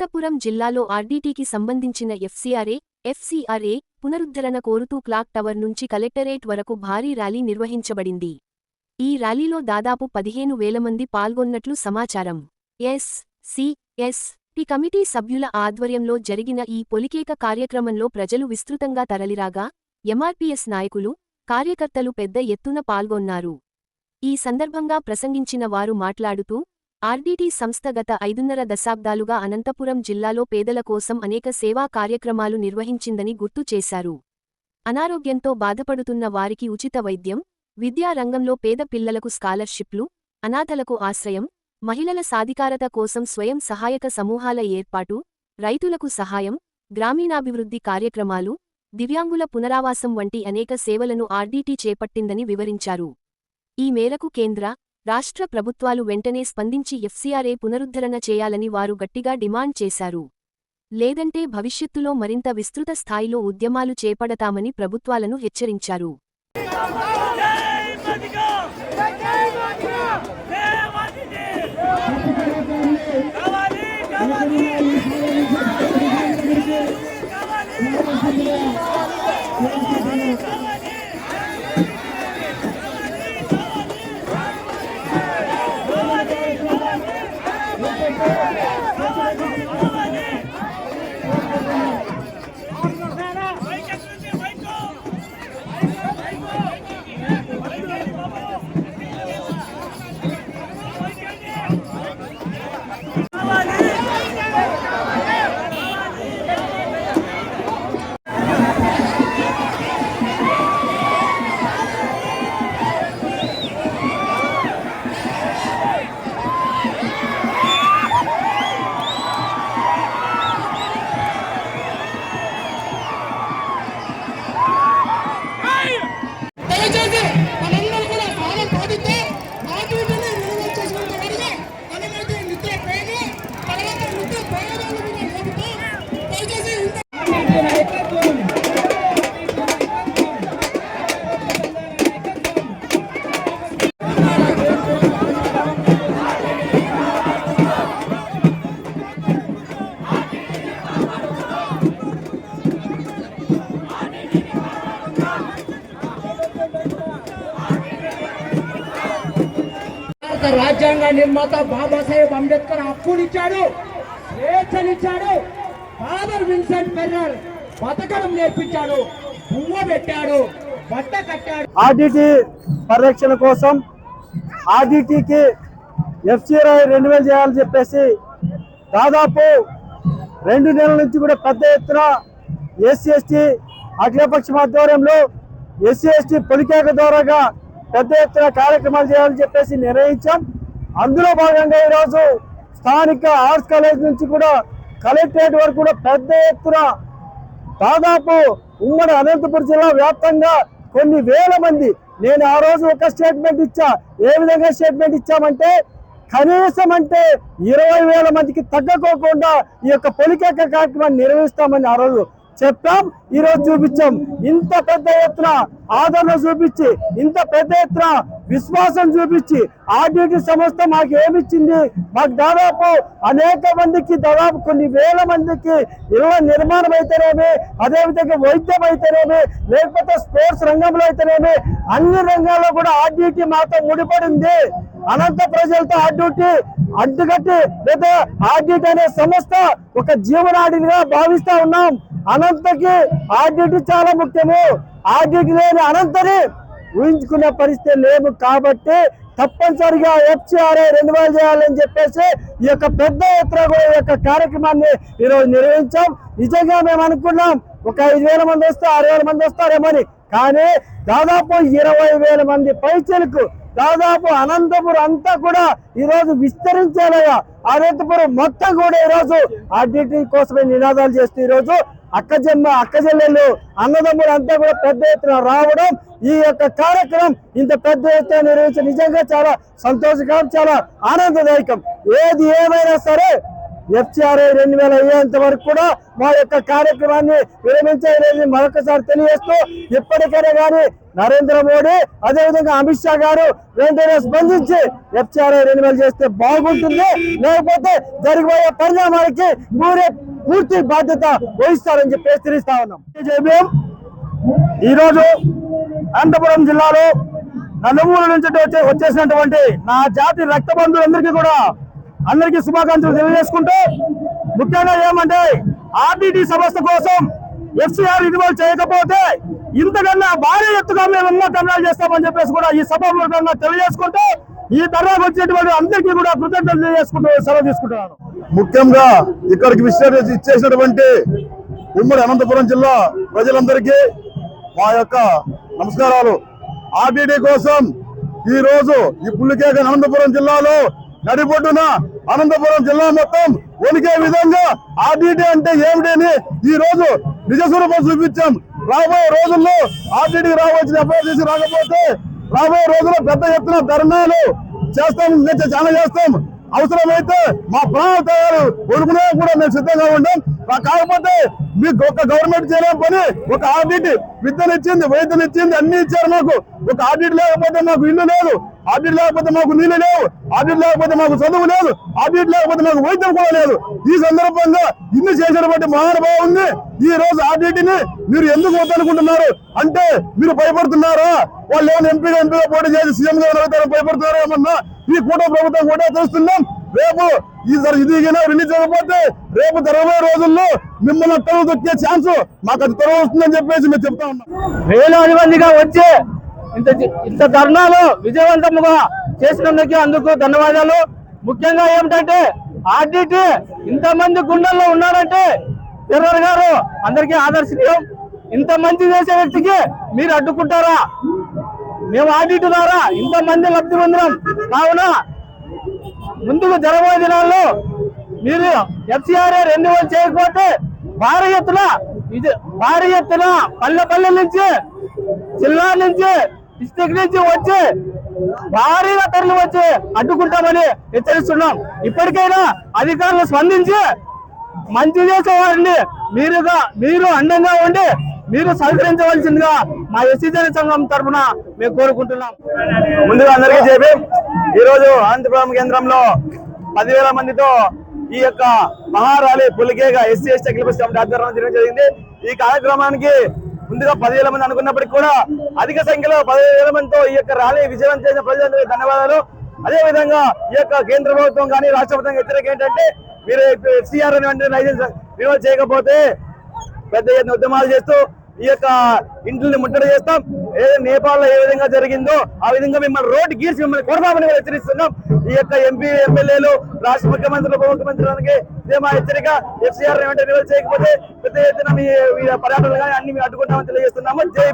అనంతపురం జిల్లాలో ఆర్డీటీకి సంబంధించిన FCRA FCRA పునరుద్ధరణ కోరుతూ క్లాక్ టవర్ నుంచి కలెక్టరేట్ వరకు భారీ ర్యాలీ నిర్వహించబడింది. ఈ ర్యాలీలో దాదాపు పదిహేను వేల మంది పాల్గొన్నట్లు సమాచారం. S C S T committee సభ్యుల ఆధ్వర్యంలో జరిగిన ఈ పొలికేక కార్యక్రమంలో ప్రజలు విస్తృతంగా తరలిరాగా ఎంఆర్పీఎస్ నాయకులు కార్యకర్తలు పెద్ద ఎత్తున పాల్గొన్నారు. ఈ సందర్భంగా ప్రసంగించిన వారు మాట్లాడుతూ ఆర్డీటీ సంస్థ గత ఐదున్నర దశాబ్దాలుగా అనంతపురం జిల్లాలో పేదల కోసం అనేక సేవా కార్యక్రమాలు నిర్వహించిందని గుర్తు చేశారు. అనారోగ్యంతో బాధపడుతున్న వారికి ఉచిత వైద్యం విద్యా రంగంలో పేద పిల్లలకు స్కాలర్షిప్లు అనాథలకు ఆశ్రయం మహిళల సాధికారత కోసం స్వయం సహాయక సమూహాల ఏర్పాటు రైతులకు సహాయం గ్రామీణాభివృద్ధి కార్యక్రమాలు దివ్యాంగుల పునరావాసం వంటి అనేక సేవలను ఆర్డీటీ చేపట్టిందని వివరించారు. ఈ మేరకు కేంద్ర రాష్ట్ర ప్రభుత్వాలు వెంటనే స్పందించి ఎఫ్సీఆర్ఏ పునరుద్ధరణ చేయాలని వారు గట్టిగా డిమాండ్ చేశారు లేదంటే భవిష్యత్తులో మరింత విస్తృత స్థాయిలో ఉద్యమాలు చేపడతామని ప్రభుత్వాలను హెచ్చరించారు దయచేసి 頑張れ! రాజ్యాంగ నిర్మాత బాబాసాహెబ్ అంబేద్కర్ హక్కునిచ్చాడు స్వేచ్ఛనిచ్చాడు. ఫాదర్ విన్సెంట్ ఫెర్రర్ బతకడం నేర్పించాడు బువ్వ పెట్టాడు బట్ట కట్టాడు. ఆర్డిటి పరిరక్షణ కోసం ఆర్డిటికి ఎఫ్సిఐ రెండు వేలు చేయాలని చెప్పేసి దాదాపు రెండు నెలల నుంచి కూడా పెద్ద ఎత్తున ఎస్సీ ఎస్టీ అఖిలపక్షం ఆధ్వర్యంలో ఎస్సీ ఎస్టీ పొలికేక ద్వారాగా పెద్ద ఎత్తున కార్యక్రమాలు చేయాలని చెప్పేసి నిర్ణయించాం. అందులో భాగంగా ఈరోజు స్థానిక ఆర్ట్స్ కాలేజ్ నుంచి కూడా కలెక్టరేట్ వరకు కూడా పెద్ద ఎత్తున దాదాపు ఉమ్మడి అనంతపురం జిల్లా వ్యాప్తంగా కొన్ని వేల మంది నేను ఆ రోజు ఒక స్టేట్మెంట్ ఇచ్చా ఏ విధంగా స్టేట్మెంట్ ఇచ్చామంటే కనీసం అంటే ఇరవై వేల మందికి తగ్గకోకుండా ఈ యొక్క పొలికేక కార్యక్రమాన్ని నిర్వహిస్తామని ఆ రోజు చెప్పాం ఈ రోజు చూపించాం. ఇంత పెద్ద ఎత్తున ఆదరణ చూపించి ఇంత పెద్ద ఎత్తున విశ్వాసం చూపించి ఆర్డిటి సంస్థ మాకు ఏమిచ్చింది? మాకు దాదాపు అనేక మందికి దాదాపు కొన్ని వేల మందికి ఇళ్ళ నిర్మాణం అయితేనేమి అదేవిధంగా వైద్యం అయితేనేమి లేకపోతే స్పోర్ట్స్ రంగంలో అయితేనేమి అన్ని రంగాల్లో కూడా ఆర్డిటి మాతో ముడిపడింది. అనంత ప్రజలతో ఆర్డిటి అడ్డుకట్టి లేదా ఆర్డిట్ అనే సంస్థ ఒక జీవనాడిగా భావిస్తా ఉన్నాం. అనంతకి ఆర్డిట్ చాలా ముఖ్యము. ఆర్డిట్ లేని అనంతని ఊహించుకునే పరిస్థితి లేవు కాబట్టి తప్పనిసరిగా ఎఫ్సిఆర్ఐ రెన్యువల్ చేయాలని చెప్పేసి ఈ యొక్క పెద్ద ఎత్తున కూడా ఈ యొక్క కార్యక్రమాన్ని ఈరోజు నిర్వహించాం. నిజంగా మేము అనుకున్నాం ఒక ఐదు వేల మంది వస్తే ఆరు వేల మంది వస్తారేమని. కానీ దాదాపు ఇరవై వేల మంది పైచలకు దాదాపు అనంతపురం అంతా కూడా ఈరోజు రోజు విస్తరించేలాగా అనంతపురం మొత్తం కూడా ఈరోజు ఆ ఆర్డిటి కోసమే నినాదాలు చేస్తూ ఈరోజు అక్కజమ్మ అక్కజల్లెళ్ళు అన్నదమ్ములు అంతా కూడా పెద్ద ఎత్తున రావడం ఈ యొక్క కార్యక్రమం ఇంత పెద్ద ఎత్తున నిర్వహించి నిజంగా చాలా సంతోషకరం చాలా ఆనందదాయకం. ఏది ఏమైనా సరే ఎఫ్సిఆర్ఐ రెండు వేల అయ్యేంత వరకు కూడా మా యొక్క కార్యక్రమాన్ని విరమించలేదని మరొకసారి తెలియజేస్తూ ఇప్పటికైనా కానీ నరేంద్ర మోడీ అదేవిధంగా అమిత్ షా గారు వెంటనే స్పందించి ఎఫ్సిఆర్ఐ రెండు వేలు చేస్తే బాగుంటుంది. లేకపోతే జరిగిపోయే పరిణామాలకి మీరే పూర్తి బాధ్యత వహిస్తారని చెప్పి హెచ్చరిస్తా ఉన్నాం. ఈరోజు అనంతపురం జిల్లాలో నలుమూల నుంచి వచ్చే వచ్చేసినటువంటి నా జాతి రక్త బంధువులందరికీ కూడా అందరికీ శుభాకాంక్షలు తెలియజేసుకుంటూ ముఖ్యంగా ఏమంటే ఆర్టీటీ సంస్థ కోసం ఎఫ్సీఆర్ రినివల్ చేయకపోతే ఇంతకన్నా భారీ ఎత్తుగా మేము ఎన్నో ధర్నాలు చేస్తామని చెప్పేసి కూడా ఈ సభాపూర్వకంగా తెలియజేసుకుంటూ ఈ ధర్నాకు వచ్చినటువంటి అందరికీ కూడా కృతజ్ఞతలు తెలియజేసుకుంటూ సెలవు తీసుకుంటున్నాను. ముఖ్యంగా ఇక్కడికి విశ్లేషణ ఇచ్చేసినటువంటి ఉమ్మడి అనంతపురం జిల్లా ప్రజలందరికీ మా యొక్క నమస్కారాలు. ఆర్టీడీ కోసం ఈ రోజు ఈ పుల్లికేక అనంతపురం జిల్లాలో నడిబొడ్డున అనంతపురం జిల్లా మొత్తం ఒలికే విధంగా ఆర్టీడీ అంటే ఏమిటి అని ఈ రోజు నిజ స్వరూపం చూపించాం. రాబోయే రోజుల్లో ఆర్టీడీ రావచ్చిన అభ్యర్థి చేసి రాకపోతే రాబోయే రోజుల్లో పెద్ద ఎత్తున ధర్నాలు చేస్తాం చాలా చేస్తాం. అవసరమైతే మా ప్రాణాలు తయారు వదులుకునే కూడా మేము సిద్ధంగా ఉంటాం కాకపోతే మీకు ఒక గవర్నమెంట్ చేయలేం పని ఒక ఆడిట్ విద్యనిచ్చింది వైద్యునిచ్చింది అన్ని ఇచ్చారు మాకు. ఒక ఆడిట్ లేకపోతే మాకు ఇల్లు లేదు. ఆడిట్ లేకపోతే మాకు నీళ్ళు లేవు ఆడిట్ లేకపోతే మాకు చదువు లేదు ఆడిట్ లేకపోతే మాకు వైద్యం కూడా లేదు. ఈ సందర్భంగా ఇన్ని చేసినటువంటి మహానుభావం ఉంది. ఈ రోజు ఆడిట్ని మీరు ఎందుకు వద్దనుకుంటున్నారు? అంటే మీరు భయపడుతున్నారా? వాళ్ళు ఏమైనా ఎంపీగా ఎంపీగా పోటీ చేసి సీఎం గారు భయపడుతున్నారా ఏమన్నా? ఈ కూటమి ప్రభుత్వం కూడా తెలుస్తున్నాం రేపు ఈసారి ఇది రిలీజ్ అవ్వకపోతే రేపు జరగబోయే రోజుల్లో మిమ్మల్ని తొక్కే దొక్కే ఛాన్స్ మాకు అది త్వర వస్తుందని చెప్పేసి మేము చెప్తా ఉన్నాం. వేలాది మందిగా వచ్చే ఇంత ఇంత ధర్నాలు విజయవంతముగా చేసినందుకు అందుకు ధన్యవాదాలు. ముఖ్యంగా ఏమిటంటే ఆర్డిటి ఇంతమంది గుండెల్లో ఉన్నారంటే టెర్రర్ గారు అందరికీ ఆదర్శనీయం. ఇంత మంచి చేసే వ్యక్తికి మీరు అడ్డుకుంటారా? మేము ఆడిట్ ద్వారా ఇంతమంది లబ్ధి పొందినాం కావున ముందుకు జరగబోయే దినాల్లో మీరు ఎఫ్సిఆర్ఏ రెన్యువల్ చేయకపోతే భారీ ఎత్తున ఇది భారీ ఎత్తున పల్లె పల్లె నుంచి జిల్లా నుంచి డిస్టిక్ నుంచి వచ్చి భారీగా తరలి వచ్చి అడ్డుకుంటామని హెచ్చరిస్తున్నాం. ఇప్పటికైనా అధికారులు స్పందించి మంచి చేసే వారిని మీరుగా మీరు అండంగా ఉండి మీరు సహకరించవలసిందిగా మా ఎస్సీ జన సంఘం తరఫున మేము కోరుకుంటున్నాం. ముందుగా అందరికీ చెప్పి ఈ రోజు అనంతపురం కేంద్రంలో పదివేల మందితో ఈ యొక్క మహారాలి పులికేగా ఎస్సీ ఎస్టీ అఖిల పక్ష ఆధ్వర్యంలో జరిగింది. ఈ కార్యక్రమానికి ముందుగా పదివేల మంది అనుకున్నప్పటికీ కూడా అధిక సంఖ్యలో పదివేల మందితో ఈ యొక్క ర్యాలీ విజయవంతం చేసిన ప్రజలందరికీ ధన్యవాదాలు. అదే విధంగా ఈ యొక్క కేంద్ర ప్రభుత్వం కానీ రాష్ట్ర ప్రభుత్వం వ్యతిరేకం ఏంటంటే మీరు ఎఫ్సీఆర్ లైసెన్స్ రినోల్ చేయకపోతే పెద్ద ఎత్తున ఉద్యమాలు చేస్తూ ఈ యొక్క ఇంటిని ముట్టడి చేస్తాం. ఏదో నేపాల్లో ఏ విధంగా జరిగిందో ఆ విధంగా మిమ్మల్ని రోడ్డు గీర్చి మిమ్మల్ని కొడదామని కూడా హెచ్చరిస్తున్నాం. ఈ యొక్క ఎంపీ ఎమ్మెల్యేలు రాష్ట్ర ముఖ్యమంత్రులు ఉప ముఖ్యమంత్రులకి ఇదే మా హెచ్చరిక. ఎఫ్సీఆర్ ఏమంటే రివల్ చేయకపోతే పెద్ద ఎత్తున మీ పర్యటనలు కానీ అన్ని మేము అడ్డుకుంటామని తెలియజేస్తున్నాము. జై